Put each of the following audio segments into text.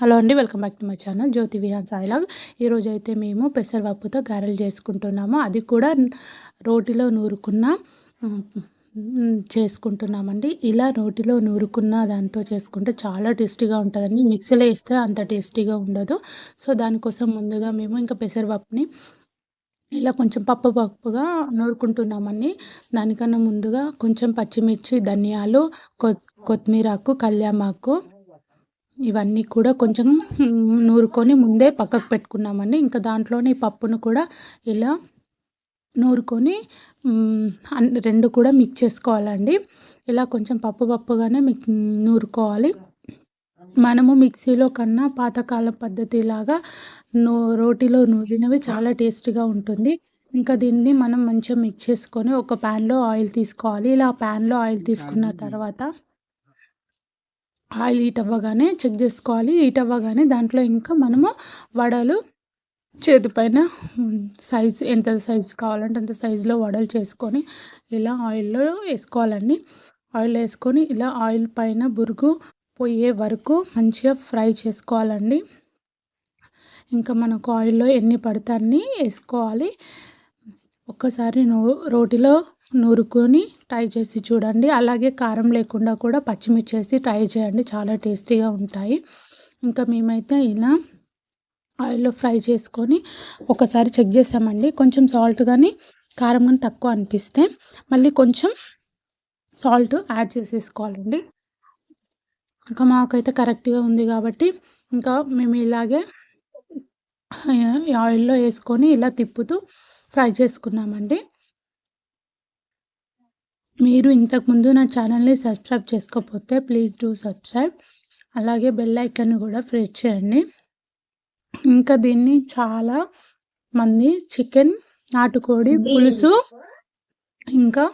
Hello అండి welcome back to my channel Jyothi Vihaan Sai vlog. ఈరోజు అయితే మేము పెసరపప్పుతో గారెలు చేసుకుంటున్నాము. అది కూడా రోటిలో నూరుకున్న చేసుకుంటున్నామండి. ఇలా రోటిలో నూరుకున్న దాంతో చేసుకుంటే చాలా టేస్టీగా ఉంటుందండి. మిక్సీలో వేస్తే అంత టేస్టీగా ఉండదు. సో దానికోసం ముందుగా మేము ఇంకా పెసరపప్పుని ఇలా కొంచెం పప్పు పప్పుగా నూరుకుంటున్నామండి. దానికన్నా ముందుగా కొంచెం పచ్చిమిర్చి ధనియాలు కొత్తిమీరాకు కళ్యామాకు ఇవన్నీ కూడా కొంచెం నూరుకొని ముందే పక్కకు పెట్టుకున్నామండి. ఇంకా దాంట్లోనే పప్పును కూడా ఇలా నూరుకొని రెండు కూడా మిక్స్ చేసుకోవాలండి. ఇలా కొంచెం పప్పు పప్పుగానే మిక్ నూరుకోవాలి. మనము మిక్సీలో కన్నా పాతకాలం పద్ధతిలాగా నూ రోటిలో నూరినవి చాలా టేస్టీగా ఉంటుంది. ఇంకా దీన్ని మనం మంచిగా మిక్స్ చేసుకొని ఒక ప్యాన్లో ఆయిల్ తీసుకోవాలి. ఇలా ప్యాన్లో ఆయిల్ తీసుకున్న తర్వాత ఆయిల్ హీట్ అవ్వగానే చెక్ చేసుకోవాలి. హీట్ అవ్వగానే దాంట్లో ఇంకా మనము వడలు చేతి పైన సైజ్ ఎంత సైజు కావాలంటే అంత సైజులో వడలు చేసుకొని ఇలా ఆయిల్లో వేసుకోవాలండి. ఆయిల్ వేసుకొని ఇలా ఆయిల్ పైన బురుగు పోయే వరకు మంచిగా ఫ్రై చేసుకోవాలండి. ఇంకా మనకు ఆయిల్లో ఎన్ని పడితే అన్నీ వేసుకోవాలి. ఒక్కసారి నో రోటిలో నూరుకొని ట్రై చేసి చూడండి. అలాగే కారం లేకుండా కూడా పచ్చిమిర్చి వేసి ట్రై చేయండి. చాలా టేస్టీగా ఉంటాయి. ఇంకా మేమైతే ఇలా ఆయిల్లో ఫ్రై చేసుకొని ఒకసారి చెక్ చేసామండి. కొంచెం సాల్ట్ కానీ కారం కానీ తక్కువ అనిపిస్తే మళ్ళీ కొంచెం సాల్ట్ యాడ్ చేసేసుకోవాలండి. ఇంకా మాకైతే కరెక్ట్గా ఉంది కాబట్టి ఇంకా మేము ఇలాగే ఆయిల్లో వేసుకొని ఇలా తిప్పుతూ ఫ్రై చేసుకున్నామండి. మీరు ఇంతకుముందు నా ఛానల్ని సబ్స్క్రైబ్ చేసుకోకపోతే ప్లీజ్ డూ సబ్స్క్రైబ్. అలాగే బెల్ ఐకాన్ని కూడా ప్రెస్ చేయండి. ఇంకా దీన్ని చాలా మంది చికెన్ నాటుకోడి పులుసు ఇంకా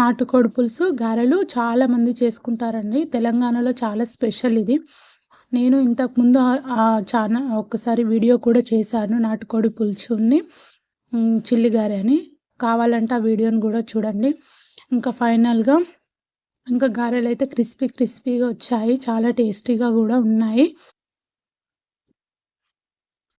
నాటుకోడి పులుసు గారెలు చాలామంది చేసుకుంటారండి. తెలంగాణలో చాలా స్పెషల్ ఇది. నేను ఇంతకుముందు ఆ ఛానల్ ఒక్కసారి వీడియో కూడా చేశాను నాటుకోడి పులుసుని చిల్లి గారె అని కావాలంటే ఆ వీడియోని కూడా చూడండి. ఇంకా ఫైనల్గా ఇంకా గారెలు అయితే క్రిస్పీ క్రిస్పీగా వచ్చాయి. చాలా టేస్టీగా కూడా ఉన్నాయి.